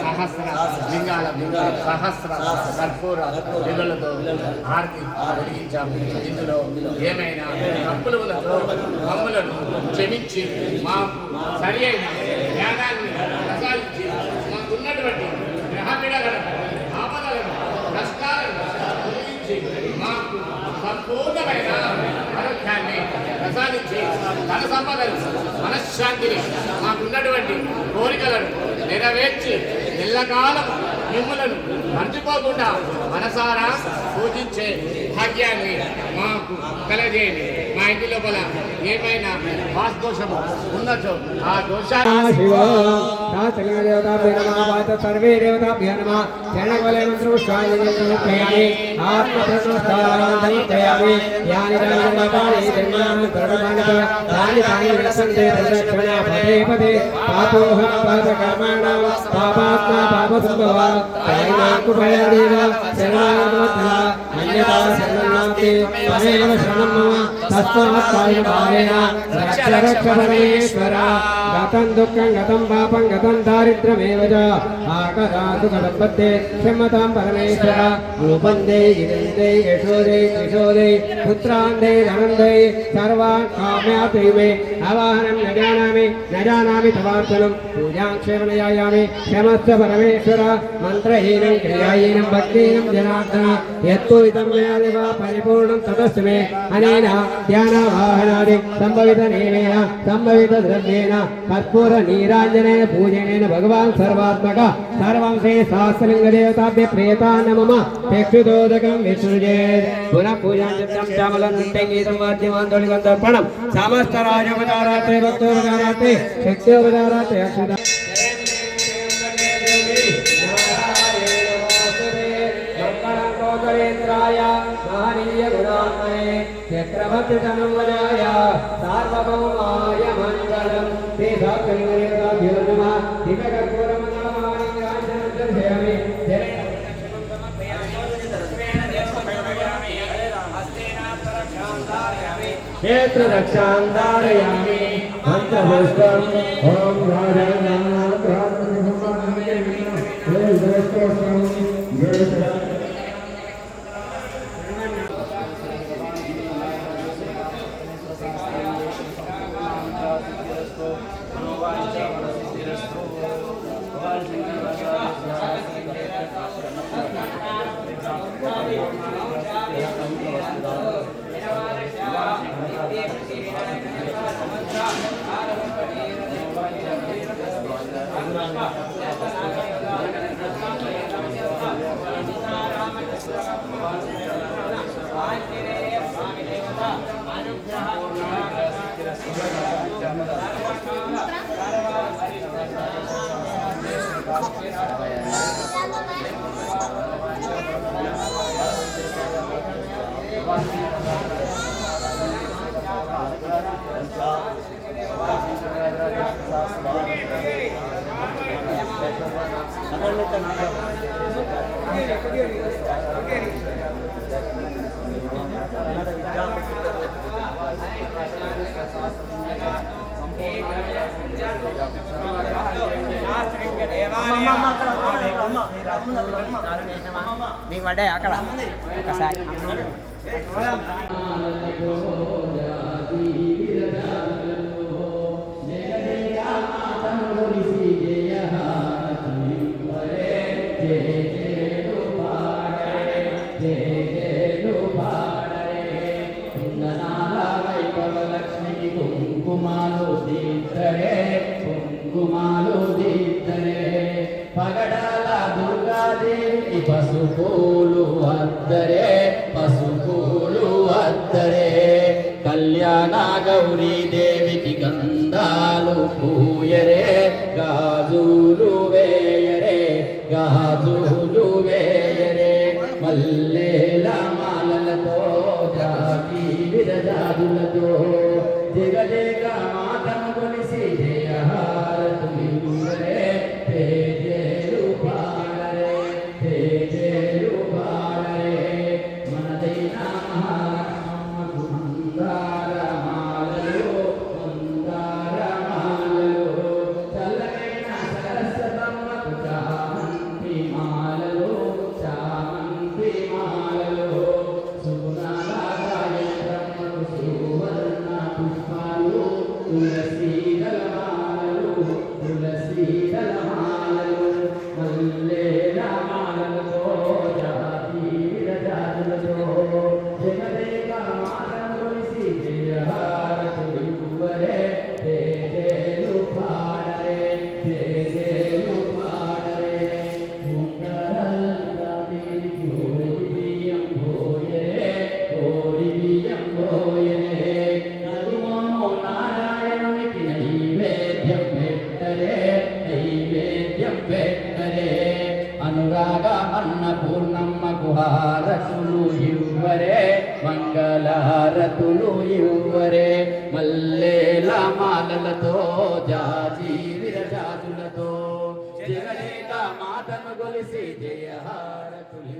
సహస్ర లింగాల సహస్ర కర్పూర నిధులతో హారతి వెలిగించాము ఇందులో ఏమైనా తప్పులు ఉన్నదో మమ్ములను క్షమించి మాకు సరి అయిన జ్ఞానాన్ని ప్రసాదించి మాకున్నటువంటి గ్రహపీడలను సంపూర్ణమైన ఆరోగ్యాన్ని ప్రసాదించి ధన సంపదలు మనశ్శాంతిని మాకున్నటువంటి కోరికలను నెరవేర్చి ఎల్లకాలం మిమ్ములను మర్చిపోకుండా మనసారా పూజించే భాగ్యాన్ని మాకు కలగజేయండి. మా ఇంటి లోపల ఏమైనా వాస్తోషము ఉన్నచో ఆ దోషాన్ని శివ నమ వాత సర్వే దేవతాభ్య నమ యాని రాజపాణి జన్మాని కరుణమానక తాని తాని విలసంతే ప్రదక్షిణ పదే పదే పాపోహ పాప కర్మాణం పాపాత్మ పాప సంభవ కాయనాకు భయాదేవ శరణాగత శరణం మమ తస్మాత్ కాయ భావేన రక్ష రక్ష పరమేశ్వర గతం దుఃఖం గతం పాపం గతం దారిద్ర్యమేవ చ? ఆకరాసు క్షమతాం పరమేశ్వర. రూపందే దే గిరిందే యశోదే. కిశోదే పుత్రాందే ధనందే. సర్వాన్ కామ్యాతి అవాహనం న జానామి న జానామి తవార్చనం పూజాం క్షేమనయాయామి క్షమస్వ పరమేశ్వర. మంత్రహీనం క్రియాహీనం భక్తిహీనం జనార్దన. యత్పూరితం మయా దేవ పరిపూర్ణం తతస్సు అనేన ధ్యానవాహనాది సంభవిత నేనేన సంభవిత ద్రవ్యేన. కర్పూర నీరాంజనేన పూజనేన భగవాన్ సర్వాత్మక సర్వం శ్రీ సహస్రలింగ దేవతాభ్య ప్రియతాన్న మమ ప్రేక్షుదోదకం విష్ణుజే. పునః పూజాం చిత్తం శ్యామలం నృత్యం గీతం వాద్యమాన్ తొలిగంతర్పణం సమస్త రాజవతారాత్రి భక్తోపచారాత్రే శక్తోపచారాత్రే అక్షుత చక్రవర్తి తనువజాయ సార్వభౌమాయ మంగళం ते साकलिवरेदाभ्यो नमः दिव्यकर्पूरमनामानिङ्गाञ्जनदर्शयामि जनेन क्षेत्ररक्षां धारयामि पञ्चपुष्पम् ॐ राजानां प्रार्थना మీకు పడ్డాయి అక్కడ. ఒకసారి. కుంకుమాలు దీప్తరే కుంకుమాలు దీప్తరే. పసుపూలు అద్దరే పసుపూలు అద్దరే. కళ్యాణ గౌరీ దేవికి గంధాలు పూయరే గాజులు వేయరే గాజులు వేయరే. మల్లెల మాలలతో జాతి విరజాదులతో దిగలేక అనురాగ పూర్ణమ్మకు గుహారతులు ఇవ్వరే మంగళహారతులు ఇవ్వరే. మల్లేల మాలలతో జాజి విరజాజులతో జగదేక మాతను గొలిసి జయహారతులు